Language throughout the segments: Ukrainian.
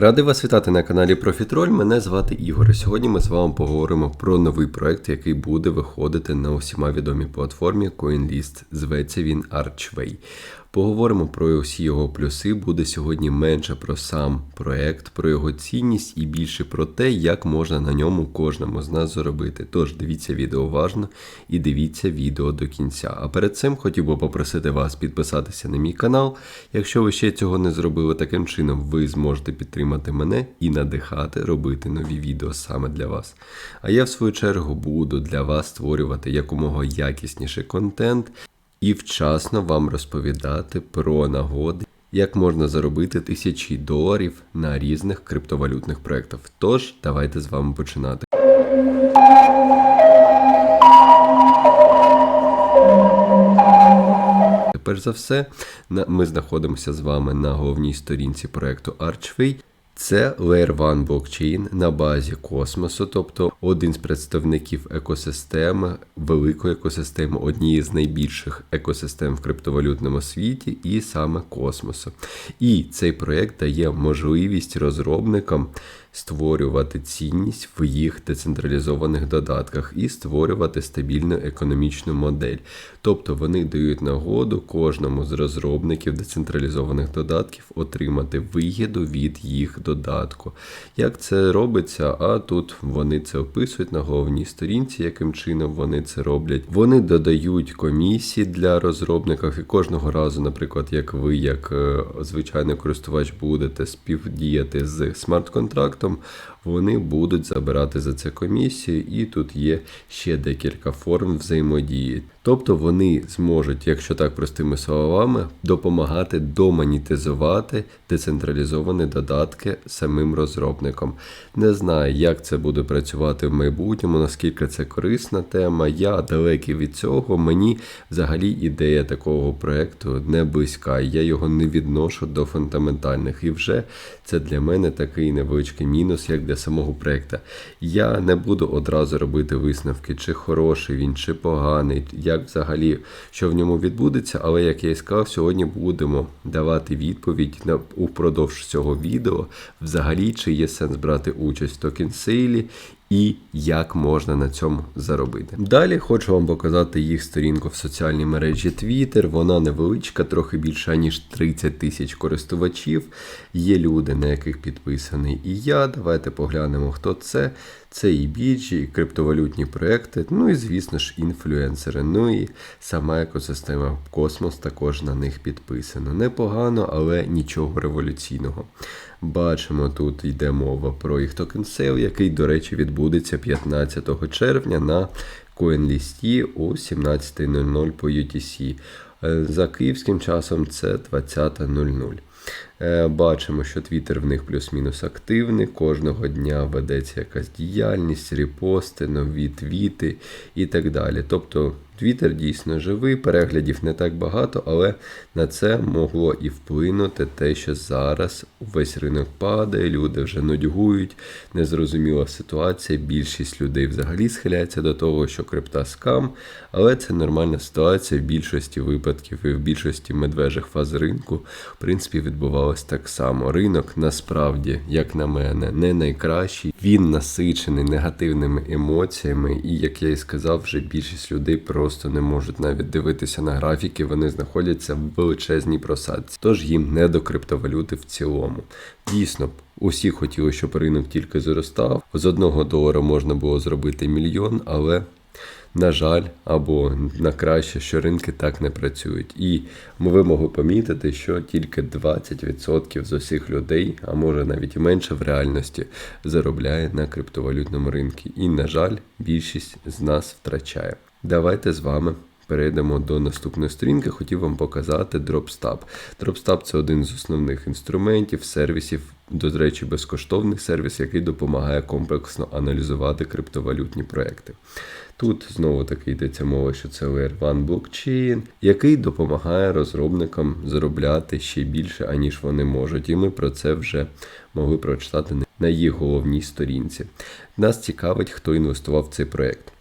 Радий вас вітати на каналі Профітроль. Мене звати Ігор. Сьогодні ми з вами поговоримо про новий проект, який буде виходити на усіма відомій платформі CoinList. Зветься він Archway. Поговоримо про усі його плюси. Буде сьогодні менше про сам проект, про його цінність і більше про те, як можна на ньому кожному з нас заробити. Тож дивіться відео уважно і дивіться відео до кінця. А перед цим хотів би попросити вас підписатися на мій канал. Якщо ви ще цього не зробили, таким чином ви зможете підтримати мене і надихати робити нові відео саме для вас. А я в свою чергу буду для вас створювати якомога якісніший контент і вчасно вам розповідати про нагоди, як можна заробити тисячі доларів на різних криптовалютних проєктах. Тож, давайте з вами починати. Перш за все, ми знаходимося з вами на головній сторінці проекту Archway. Це Layer 1 блокчейн на базі космосу, тобто один з представників екосистеми, великої екосистеми, однієї з найбільших екосистем в криптовалютному світі, і саме космосу. І цей проект дає можливість розробникам створювати цінність в їх децентралізованих додатках і створювати стабільну економічну модель. Тобто вони дають нагоду кожному з розробників децентралізованих додатків отримати вигіду від їх додатку. Як це робиться? А тут вони це описують на головній сторінці, яким чином вони це роблять. Вони додають комісії для розробників, і кожного разу, наприклад, як ви, як е, звичайний користувач, будете співдіяти з смарт-контрактом, Publikum. Вони будуть забирати за це комісію, і тут є ще декілька форм взаємодії. Тобто вони зможуть, якщо так простими словами, допомагати домонетизувати децентралізовані додатки самим розробникам. Не знаю, як це буде працювати в майбутньому, наскільки це корисна тема. Я далекий від цього. Мені взагалі ідея такого проекту не близька. Я його не відношу до фундаментальних. І вже це для мене такий невеличкий мінус, як для самого проєкту. Я не буду одразу робити висновки, чи хороший він, чи поганий, як взагалі що в ньому відбудеться. Але як я і сказав, сьогодні будемо давати відповідь на упродовж цього відео, взагалі, чи є сенс брати участь в токен сейлі і як можна на цьому заробити. Далі хочу вам показати їх сторінку в соціальній мережі Twitter. Вона невеличка, трохи більша ніж 30 тисяч користувачів. Є люди, на яких підписаний і я. Давайте поглянемо, хто це. Це і біджі, і криптовалютні проекти, ну і, звісно ж, інфлюенсери. Ну і сама екосистема Космос також на них підписана. Непогано, але нічого революційного. Бачимо, тут йде мова про їх токен сейл, який, до речі, відбудеться 15 червня на CoinList о 17.00 по UTC. Е, За київським часом це 20.00. Е, Бачимо, що Твіттер в них плюс-мінус активний. Кожного дня ведеться якась діяльність, репости, нові твіти і так далі. Тобто Твіттер дійсно живий, переглядів не так багато, але на це могло і вплинути те, що зараз весь ринок падає, люди вже нудьгують, незрозуміла ситуація. Більшість людей взагалі схиляється до того, що крипта скам, але це нормальна ситуація в більшості випадків і в більшості медвежих фаз ринку, в принципі, відбувалось так само. Ринок насправді, як на мене, не найкращий. Він насичений негативними емоціями, і як я і сказав, вже більшість людей просто не можуть навіть дивитися на графіки, вони знаходяться в величезній просадці. Тож їм не до криптовалюти в цілому. Дійсно, усі хотіли, щоб ринок тільки зростав. З одного долара можна було зробити мільйон, але на жаль, або на краще, що ринки так не працюють. І ви могли помітити, що тільки 20% з усіх людей, а може навіть і менше в реальності, заробляє на криптовалютному ринку. І, на жаль, більшість з нас втрачає. Давайте з вами. Перейдемо до наступної сторінки. Хотів вам показати DropStab. DropStab – це один з основних інструментів, сервісів, до речі, безкоштовний сервіс, який допомагає комплексно аналізувати криптовалютні проекти. Тут знову таки йдеться мова, що це Layer 1 блокчейн, який допомагає розробникам заробляти ще більше, аніж вони можуть. І ми про це вже могли прочитати на їх головній сторінці. Нас цікавить, хто інвестував в цей проект.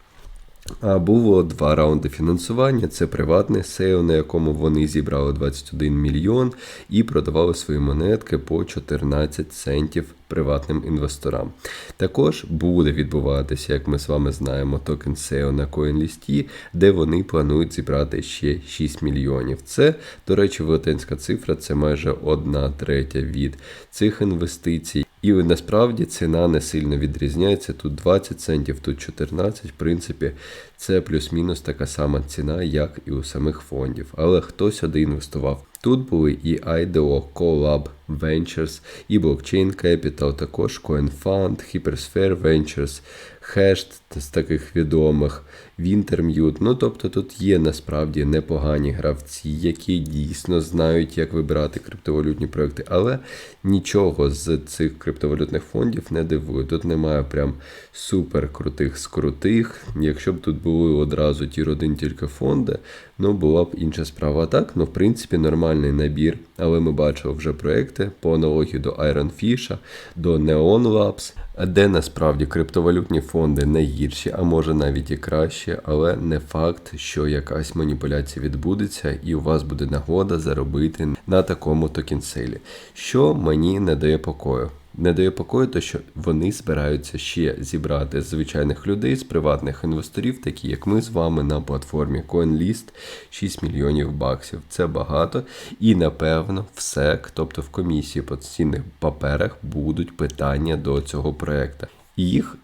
А було два раунди фінансування. Це приватний сейл, на якому вони зібрали 21 мільйон і продавали свої монетки по 14 центів приватним інвесторам. Також буде відбуватися, як ми з вами знаємо, токен сейл на CoinList, де вони планують зібрати ще 6 мільйонів. Це, до речі, велетенська цифра, це майже одна третя від цих інвестицій. І насправді ціна не сильно відрізняється. Тут 20 центів, тут 14. В принципі, це плюс-мінус така сама ціна, як і у самих фондів. Але хто сюди інвестував? Тут були і IDO, Collab Ventures, і Blockchain Capital, також CoinFund, Hypersphere Ventures, Hashed з таких відомих, Wintermute. Ну тобто тут є насправді непогані гравці, які дійсно знають, як вибирати криптовалютні проекти, але нічого з цих криптовалютних фондів не дивує. Тут немає прям супер крутих скрутих. Якщо б тут були одразу ті родин тільки фонди, ну була б інша справа. А так, ну в принципі, нормальний набір. Але ми бачили вже проекти по аналогії до Iron Fish, до Neon Labs, де насправді криптовалютні фонди не гірші, а може навіть і краще, але не факт, що якась маніпуляція відбудеться, і у вас буде нагода заробити на такому токенселі, що мені не дає покою. Не дає покою, то що вони збираються ще зібрати звичайних людей, з приватних інвесторів, такі як ми з вами на платформі CoinList 6 мільйонів баксів. Це багато. І напевно в СЕК, тобто в комісії по цінних паперах, будуть питання до цього проекту. Їх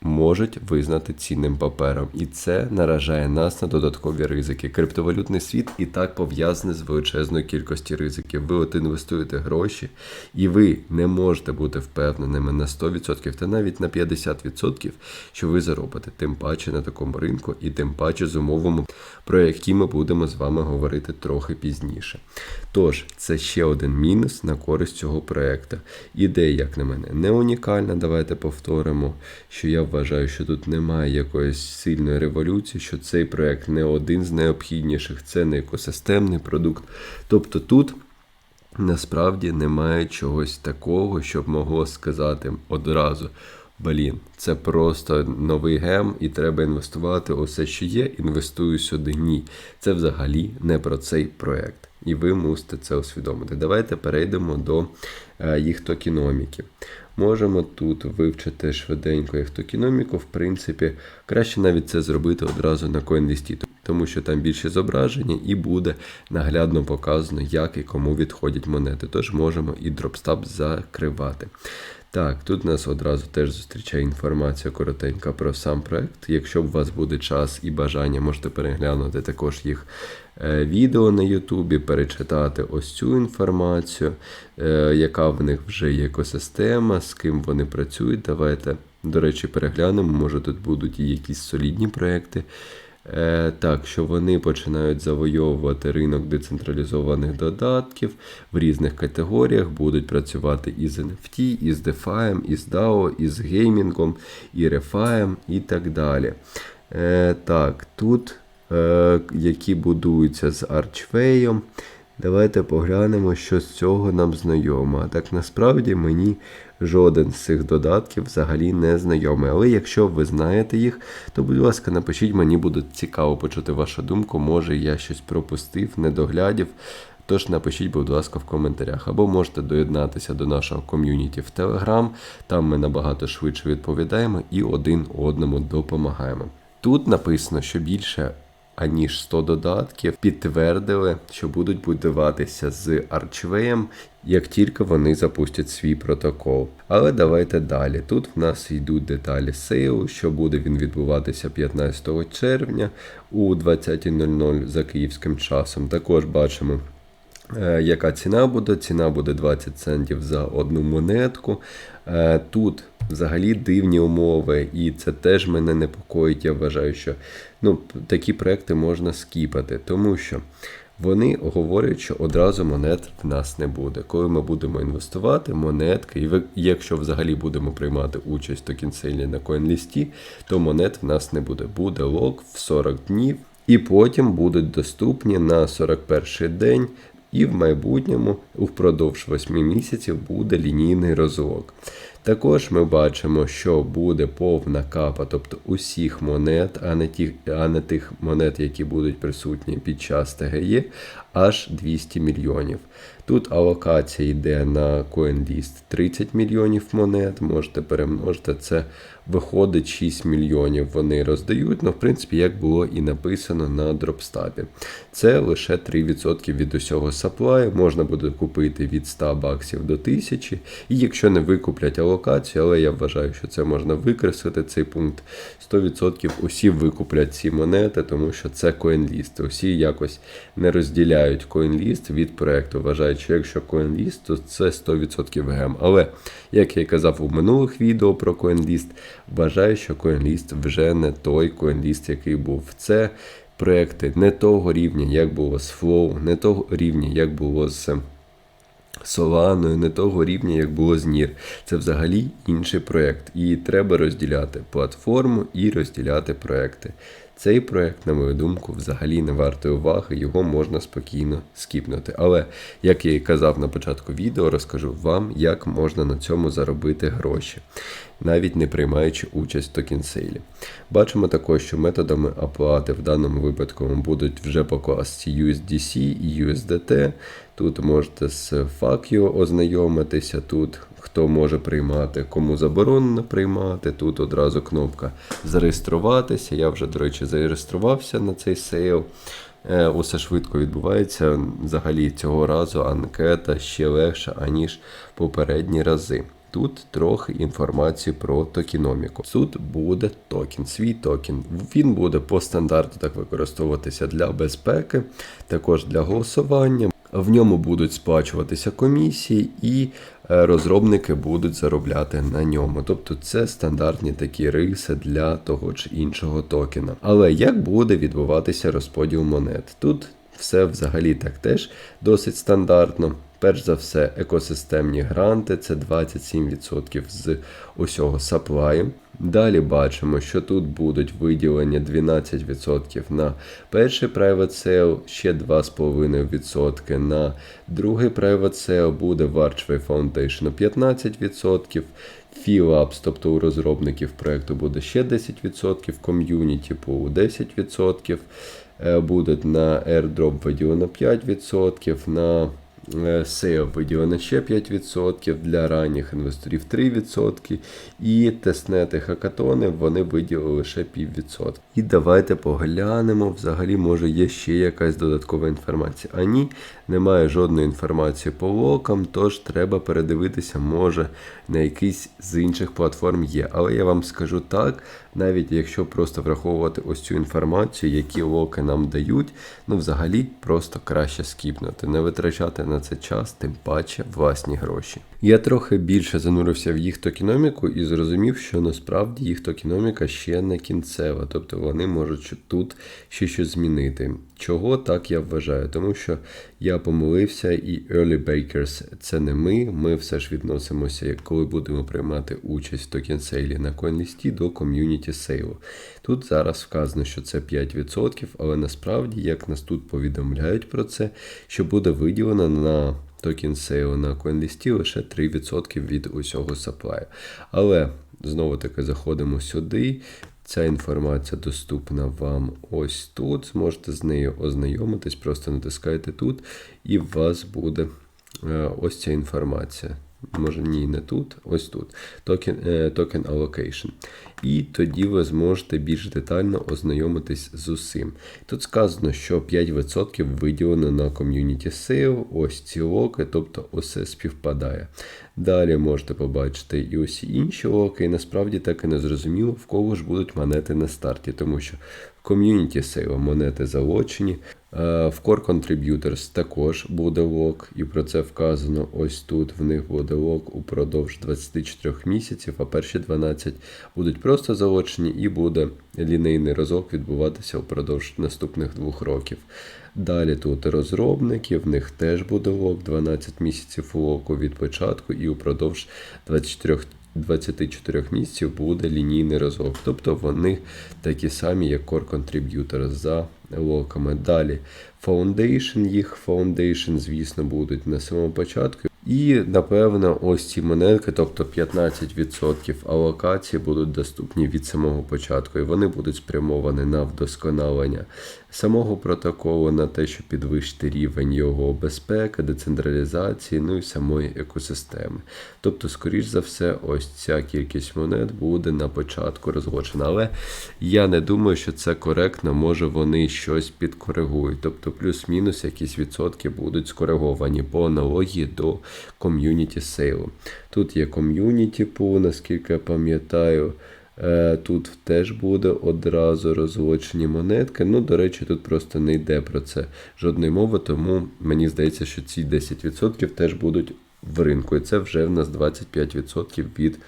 можуть визнати цінним папером, і це наражає нас на додаткові ризики. Криптовалютний світ і так пов'язаний з величезною кількістю ризиків. Ви от інвестуєте гроші, і ви не можете бути впевненими на 100% та навіть на 50%, що ви заробите, тим паче на такому ринку, і тим паче з умовами, про які ми будемо з вами говорити трохи пізніше. Тож, це ще один мінус на користь цього проекту. Ідея, як на мене, не унікальна. Давайте повторимо, що я вважаю, що тут немає якоїсь сильної революції, що цей проект не один з найобхідніших, це не екосистемний продукт. Тобто тут. Насправді немає чогось такого, щоб могло сказати одразу: блін, це просто новий гем, і треба інвестувати. Усе, що є, інвестую сюди. Ні. Це взагалі не про цей проект. І ви мусите це усвідомити. Давайте перейдемо до е, їх токеноміки. Можемо тут вивчити швиденько їх токеноміку. В принципі, краще навіть це зробити одразу на CoinList, тому що там більше зображення і буде наглядно показано, як і кому відходять монети. Тож можемо і дропстап закривати. Так, тут нас одразу теж зустрічає інформація коротенька про сам проект. Якщо у вас буде час і бажання, можете переглянути також їх відео на Ютубі, перечитати ось цю інформацію, е, яка в них вже є екосистема, з ким вони працюють. Давайте, до речі, переглянемо. Може тут будуть і якісь солідні проекти. Е, Так, що вони починають завойовувати ринок децентралізованих додатків в різних категоріях, будуть працювати із NFT, із DeFi, із DAO, із геймінгом, і ReFi і так далі. Е, Так, тут е, які будуються з Archway. Давайте поглянемо, що з цього нам знайомо. А так насправді мені жоден з цих додатків взагалі не знайомий. Але якщо ви знаєте їх, то, будь ласка, напишіть, мені буде цікаво почути вашу думку. Може я щось пропустив, не доглядів. Тож напишіть, будь ласка, в коментарях, або можете доєднатися до нашого ком'юніті в Telegram, там ми набагато швидше відповідаємо і один одному допомагаємо. Тут написано, що більше аніж 100 додатків підтвердили, що будуть будуватися з Арчвеєм, як тільки вони запустять свій протокол. Але давайте далі. Тут в нас йдуть деталі сейлу, що буде він відбуватися 15 червня у 20.00 за київським часом. Також бачимо. Е, Яка ціна буде? Ціна буде 20 центів за одну монетку. Е, Тут взагалі дивні умови, і це теж мене непокоїть. Я вважаю, що ну, такі проекти можна скіпати, тому що вони говорять, що одразу монет в нас не буде. Коли ми будемо інвестувати, монетки, і якщо взагалі будемо приймати участь в токенселі на CoinList, то монет в нас не буде. Буде лок в 40 днів, і потім будуть доступні на 41 день. І в майбутньому, впродовж 8 місяців, буде лінійний розвок. Також ми бачимо, що буде повна капа, тобто усіх монет, а не, ті, а не тих монет, які будуть присутні під час ТГЄ, аж 200 мільйонів. Тут алокація йде на CoinList 30 мільйонів монет, можете перемножити це. Виходить 6 мільйонів вони роздають, ну, в принципі, як було і написано на дропстабі. Це лише 3% від усього саплаю. Можна буде купити від 100 баксів до 1000. І якщо не викуплять алокацію, але я вважаю, що це можна викреслити, цей пункт 100% усі викуплять ці монети, тому що це CoinList. Усі якось не розділяють CoinList від проекту. Вважають, що якщо CoinList, то це 100% гем. Але, як я казав у минулих відео про CoinList, вважаю, що CoinList вже не той CoinList, який був. Це проекти не того рівня, як було з Flow, не того рівня, як було з Соланою, не того рівня, як було з NIR. Це взагалі інший проект. І треба розділяти платформу і розділяти проекти. Цей проект, на мою думку, взагалі не вартий уваги, його можна спокійно скіпнути. Але, як я і казав на початку відео, розкажу вам, як можна на цьому заробити гроші, навіть не приймаючи участь в токенсейлі. Бачимо також, що методами оплати в даному випадку будуть вже по класці USDC і USDT. Тут можете з FAQ ознайомитися, тут хто може приймати, кому заборонено приймати. Тут одразу кнопка зареєструватися. Я вже, до речі, зареєструвався на цей сейл. Е, Усе швидко відбувається. Взагалі цього разу анкета ще легша, аніж попередні рази. Тут трохи інформації про токеноміку. Тут буде токен, свій токен. Він буде по стандарту так використовуватися для безпеки, також для голосування. В ньому будуть сплачуватися комісії, і е, розробники будуть заробляти на ньому. Тобто це стандартні такі риси для того чи іншого токена. Але як буде відбуватися розподіл монет? Тут все взагалі так теж досить стандартно. Перш за все, екосистемні гранти це 27% з усього саплаю. Далі бачимо, що тут будуть виділення 12% на перший private sale, ще 2,5% на другий private sale, буде в Archway Foundation 15%. Філапс, тобто у розробників проєкту буде ще 10%, ком'юніті по 10%, е, буде на airdrop виділено 5%, на SEO виділено ще 5%, для ранніх інвесторів 3%, і тестнети хакатони вони виділили лише 0,5%. І давайте поглянемо, взагалі, може є ще якась додаткова інформація. А ні, немає жодної інформації по локам, тож треба передивитися, може на якийсь з інших платформ є. Але я вам скажу так, навіть якщо просто враховувати ось цю інформацію, які локи нам дають, ну взагалі просто краще скіпнути, не витрачати на це час, тим паче власні гроші. Я трохи більше занурився в їх токеноміку і зрозумів, що насправді їх токеноміка ще не кінцева, тобто вони можуть тут ще щось змінити. Чого так я вважаю? Тому що я помилився, і Early Bakers це не ми. Ми все ж відносимося, коли будемо приймати участь в токен-сейлі на CoinList до ком'юніті сейлу. Тут зараз вказано, що це 5%, але насправді, як нас тут повідомляють про це, що буде виділено на токен сейл на CoinList лише 3% від усього саплаю. Але знову таки заходимо сюди. Ця інформація доступна вам ось тут. Зможете з нею ознайомитись, просто натискайте тут, і у вас буде е, ось ця інформація. Може, ні, не тут, ось тут. Токен токен Allocation. І тоді ви зможете більш детально ознайомитись з усім. Тут сказано, що 5% виділено на ком'юніті сейл, ось ці локи, тобто усе співпадає. Далі можете побачити і усі інші локи, і насправді так і не зрозуміло, в кого ж будуть монети на старті, тому що в ком'юніті сейл монети залочені. В Core Contributors також буде лок, і про це вказано ось тут. В них буде лок упродовж 24 місяців, а перші 12 будуть просто залочені, і буде лінейний разок відбуватися впродовж наступних двох років. Далі тут розробники, в них теж буде лок, 12 місяців локу від початку, і упродовж 24 24 місяців буде лінійний разок. Тобто вони такі самі, як Core Contributor за локами. Далі Foundation, їх Foundation, звісно, будуть на самому початку. І, напевно, ось ці монетки, тобто 15% алокації, будуть доступні від самого початку, і вони будуть спрямовані на вдосконалення самого протоколу, на те, щоб підвищити рівень його безпеки, децентралізації, ну і самої екосистеми. Тобто, скоріш за все, ось ця кількість монет буде на початку розлочена. Але я не думаю, що це коректно, може вони щось підкоригують. Тобто, плюс-мінус якісь відсотки будуть скориговані по аналогії до ком'юніті сейлу. Тут є ком'юніті пул, наскільки я пам'ятаю. Е, Тут теж буде одразу розлочені монетки. Ну, до речі, тут просто не йде про це жодної мови, тому мені здається, що ці 10% теж будуть в ринку. І це вже в нас 25% від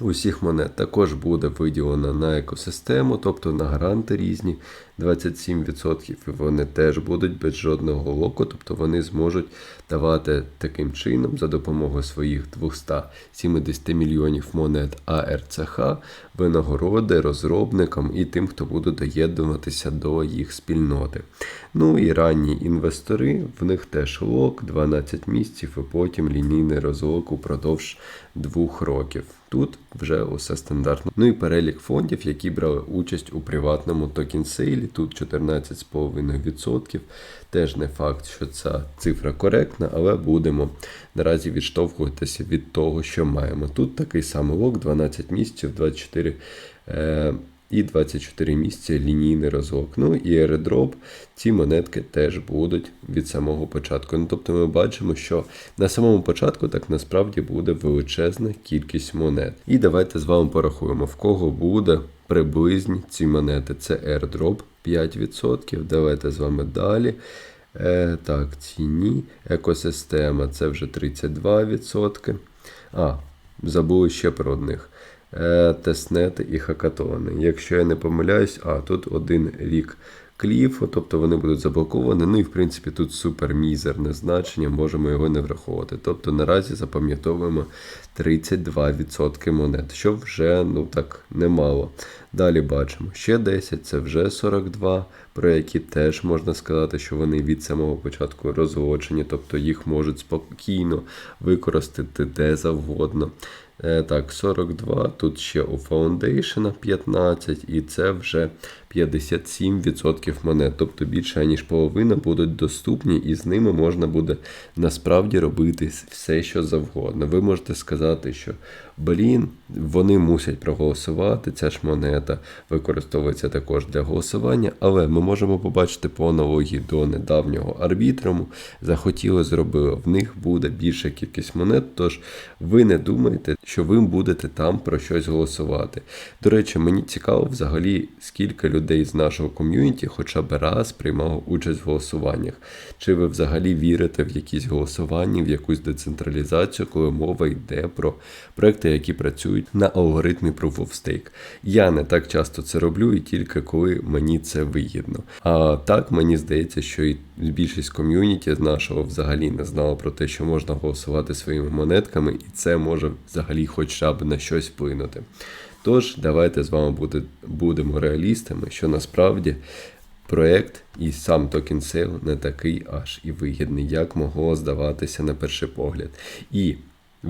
усіх монет. Також буде виділено на екосистему, тобто на гранти різні 27%. І вони теж будуть без жодного локу, тобто вони зможуть давати таким чином за допомогою своїх 270 мільйонів монет АРЦХ винагороди розробникам і тим, хто буде доєднуватися до їх спільноти. Ну і ранні інвестори, в них теж лок 12 місяців, і потім лінійний розлок упродовж двох років. Тут вже усе стандартно. Ну і перелік фондів, які брали участь у приватному токен-сейлі. Тут 14,5%. Теж не факт, що ця цифра коректна, але будемо наразі відштовхуватися від того, що маємо. Тут такий самий лок, 12 місяців, 24. Е- і 24 місяці лінійний розлок. Ну і airdrop, ці монетки теж будуть від самого початку. Ну, Тобто ми бачимо, що на самому початку так насправді буде величезна кількість монет. І давайте з вами порахуємо, в кого буде приблизні ці монети. Це airdrop 5%. Давайте з вами далі. Е, Так, ціні, екосистема це вже 32%. А, забули ще про одних. Е, Тестнети і хакатони. Якщо я не помиляюсь, а тут один рік кліфу, тобто вони будуть заблоковані. Ну і в принципі тут супер мізерне значення, можемо його не враховувати. Тобто наразі запам'ятовуємо 32% монет, що вже ну так немало. Далі бачимо ще 10, це вже 42, про які теж можна сказати, що вони від самого початку розлочені, тобто їх можуть спокійно використати де завгодно. Е, Так, 42, тут ще у Foundation 15, і це вже 57% монет. Тобто більше ніж половина будуть доступні, і з ними можна буде насправді робити все, що завгодно. Ви можете сказати, що блін, вони мусять проголосувати. Ця ж монета використовується також для голосування, але ми можемо побачити по аналогії до недавнього арбітруму. Захотіли зробили, в них буде більша кількість монет, тож ви не думайте, що ви будете там про щось голосувати. До речі, мені цікаво взагалі, скільки людей з нашого ком'юніті хоча б раз приймало участь в голосуваннях. Чи ви взагалі вірите в якісь голосування, в якусь децентралізацію, коли мова йде про проекти, які працюють на алгоритмі Proof of Stake? Я не так часто це роблю, і тільки коли мені це вигідно. А так мені здається, що і більшість ком'юніті з нашого взагалі не знала про те, що можна голосувати своїми монетками, і це може взагалі хоча б на щось вплинути. Тож, давайте з вами буде, будемо реалістами, що насправді проект і сам токен сейл не такий аж і вигідний, як могло здаватися на перший погляд. І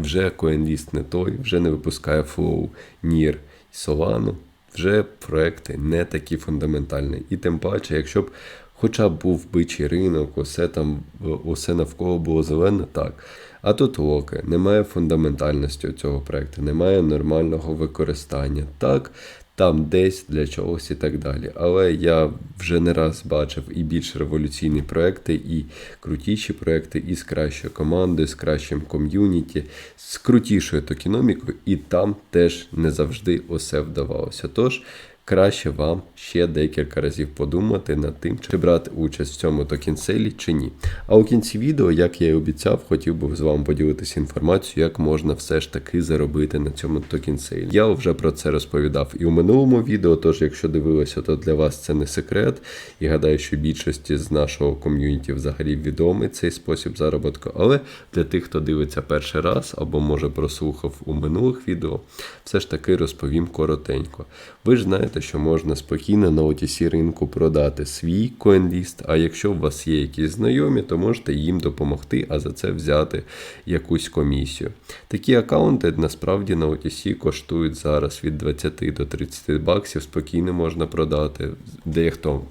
вже CoinList не той, вже не випускає Flow, NIR і Solano. вже проекти не такі фундаментальні. І тим паче, якщо б хоча б був бичий ринок, усе там, усе навколо було зелене, так. А тут локи, немає фундаментальності у цього проекту, немає нормального використання. Так, там десь для чогось і так далі. Але я вже не раз бачив і більш революційні проекти, і крутіші проекти, і з кращою командою, з кращим ком'юніті, з крутішою токіномікою, і там теж не завжди усе вдавалося. Тож. Краще вам ще декілька разів подумати над тим, чи брати участь в цьому токенселі чи ні. А у кінці відео, як я і обіцяв, хотів би з вами поділитися інформацією, як можна все ж таки заробити на цьому токенселі. Я вже про це розповідав і у минулому відео, тож якщо дивилися, то для вас це не секрет. І гадаю, що більшості з нашого ком'юніті взагалі відомий цей спосіб заробітку. Але для тих, хто дивиться перший раз або може прослухав у минулих відео, все ж таки розповім коротенько. Ви ж знаєте бачите, що можна спокійно на OTC ринку продати свій CoinList, а якщо у вас є якісь знайомі, то можете їм допомогти, а за це взяти якусь комісію. Такі аккаунти насправді на OTC коштують зараз від 20 до 30 баксів, спокійно можна продати. Дехто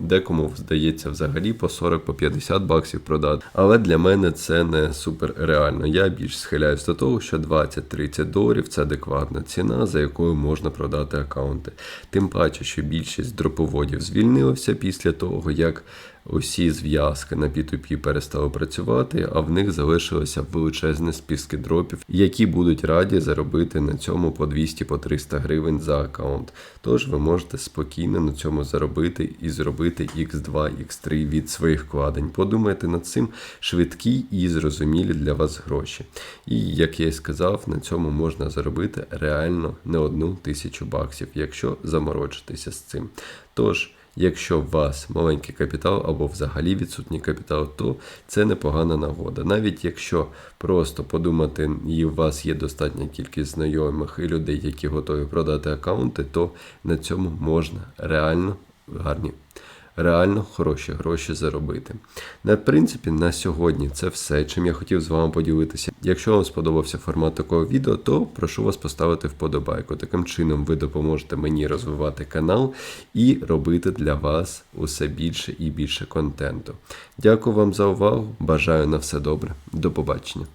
Декому здається взагалі по 40 по 50 баксів продати. Але для мене це не супер реально. Я більш схиляюсь до того, що 20-30 доларів це адекватна ціна, за якою можна продати аккаунти. Тим паче, що більшість дроповодів звільнилося після того, як усі зв'язки на P2P перестали працювати, а в них залишилося величезні списки дропів, які будуть раді заробити на цьому по 200-300 гривень за аккаунт. Тож ви можете спокійно на цьому заробити і зробити X2, X3 від своїх вкладень. Подумайте над цим швидкі і зрозумілі для вас гроші. І як я і сказав, на цьому можна заробити реально не одну тисячу баксів, якщо заморочитися з цим. Тож. Якщо у вас маленький капітал або взагалі відсутній капітал, то це непогана нагода. Навіть якщо просто подумати, і у вас є достатня кількість знайомих і людей, які готові продати аккаунти, то на цьому можна реально гарні. Реально хороші гроші заробити. На принципі, на сьогодні це все, чим я хотів з вами поділитися. Якщо вам сподобався формат такого відео, то прошу вас поставити вподобайку. Таким чином ви допоможете мені розвивати канал і робити для вас усе більше і більше контенту. Дякую вам за увагу. Бажаю на все добре. До побачення.